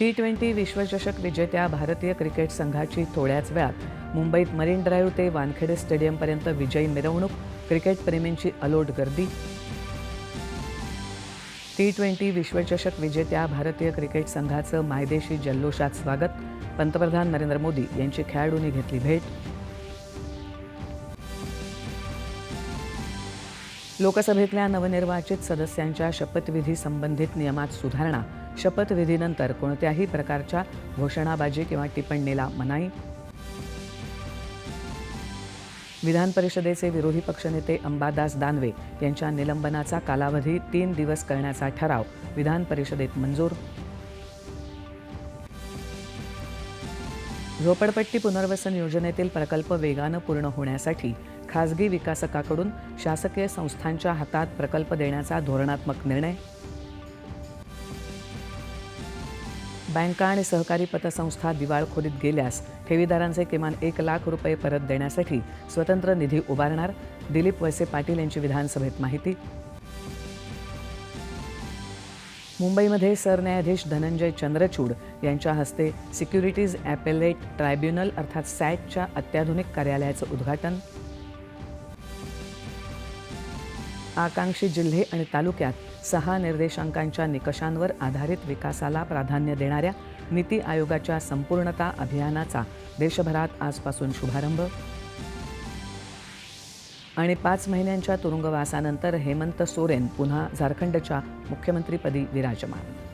T twenty विश्वचषक विजेत्या भारतीय क्रिकेट संघाची थोड्याच वेळात मुंबईत मरीन ड्राईव्ह ते वानखेडे स्टेडियमपर्यंत विजयी मिरवणूक क्रिकेटप्रेमींची अलोट गर्दी. टी ट्वेंटी विश्वचषक विजेत्या भारतीय क्रिकेट संघाचं मायदेशी जल्लोषात स्वागत. पंतप्रधान नरेंद्र मोदी यांची खेळाडूंनी घेतली भेट. लोकसभेतल्या नवनिर्वाचित सदस्यांच्या शपथविधी संबंधित नियमात सुधारणा. शपथविधीनंतर कोणत्याही प्रकारच्या घोषणाबाजी किंवा टिप्पणीला मनाई. विधान परिषदेचे विरोधी पक्षनेते अंबादास दानवे यांच्या निलंबनाचा कालावधी तीन दिवस करण्याचा ठराव विधान परिषदेत मंजूर. झोपडपट्टी पुनर्वसन योजनेतील प्रकल्प वेगानं पूर्ण होण्यासाठी खासगी विकासकाकडून शासकीय संस्थांच्या हातात प्रकल्प देण्याचा धोरणात्मक निर्णय. बँका आणि सहकारी पतसंस्था दिवाळखोरीत गेल्यास ठेवीदारांचे किमान एक लाख रुपये परत देण्यासाठी स्वतंत्र निधी उभारणार दिलीप वळसे पाटील यांची विधानसभेत माहिती. मुंबईमध्ये सरन्यायाधीश धनंजय चंद्रचूड यांच्या हस्ते सिक्युरिटीज ॲपेलेट ट्रायब्युनल अर्थात सॅटच्या अत्याधुनिक कार्यालयाचं उद्घाटन. आकांक्षी जिल्हे आणि तालुक्यात सहा निर्देशांकांच्या निकषांवर आधारित विकासाला प्राधान्य देणाऱ्या नीती आयोगाच्या संपूर्णता अभियानाचा देशभरात आजपासून शुभारंभ. आणि पाच महिन्यांच्या तुरुंगवासानंतर हेमंत सोरेन पुन्हा झारखंडच्या मुख्यमंत्रीपदी विराजमान.